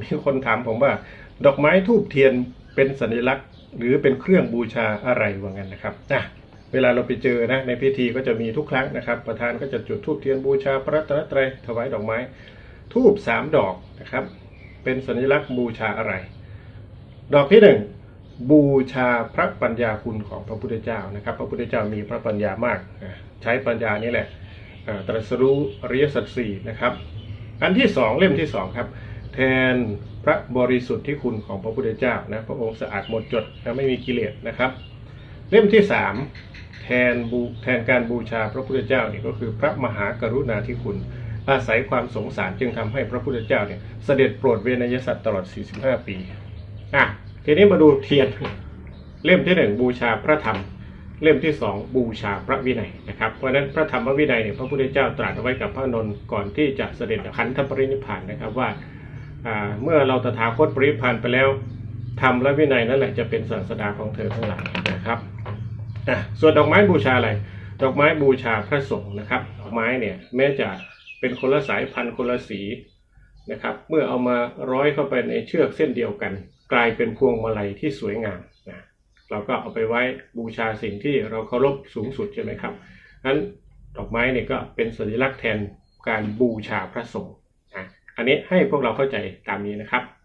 มีคนถามผมว่า ดอกไม้ทูบเทียนเป็นสัญลักษณ์ หรือเป็นเครื่องบูชาอะไรว่างั้นนะครับอะเวลาเราไปเจอนะในพิธีก็จะมีทุกครั้งนะครับ ประธานก็จะจุดทูบเทียนบูชาพระรัตนตรัยถวายดอกไม้ทูบสามดอกนะครับ เป็นสัญลักษณ์บูชาอะไร ดอกที่หนึ่งบูชาพระปัญญาคุณของพระพุทธเจ้านะครับ พระพุทธเจ้ามีพระปัญญามาก ใช้ปัญญานี่แหละตรัสรู้อริยสัจสี่นะครับ อันที่สองเล่มที่สองครับ แทนพระบริสุทธิ์ที่คุณของพระพุทธเจ้านะพระองค์สะอาดหมดจดและไม่มีกิเลสนะครับ เล่มที่สามแทนบูแทนการบูชาพระพุทธเจ้านี่ก็คือพระมหากรุณาธิคุณ อาศัยความสงสารจึงทำให้พระพุทธเจ้าเนี่ยเสด็จโปรดเวนยสัตว์ตลอด 45 ปีอะทีนี้มาดูเทียนเล่มที่หนึ่งบูชาพระธรรมเล่มที่สองบูชาพระวินัยนะครับเพราะฉะนั้นพระธรรมวินัยเนี่ยพระพุทธเจ้าตรัสเอาไว้กับพระนนท์ก่อนที่จะเสด็จขันธปรินิพพานนะครับว่า เมื่อเราตถาคตปรินิพพานไปแล้วธรรมและวินัยนั่นแหละจะเป็นศาสดาของเธอทั้งหลายนะครับส่วนดอกไม้บูชาอะไร ดอกไม้บูชาพระสงฆ์นะครับ ดอกไม้เนี่ยแม้จะเป็นคนละสายพันธุ์คนละสีนะครับ เมื่อเอามาร้อยเข้าไปในเชือกเส้นเดียวกัน กลายเป็นพวงมาลัยที่สวยงามนะเราก็เอาไปไว้บูชาสิ่งที่เราเคารพสูงสุดใช่ไหมครับนั้นดอกไม้เนี่ยก็เป็นสัญลักษณ์แทนการบูชาพระสงฆ์ อันนี้ให้พวกเราเข้าใจตามนี้นะครับ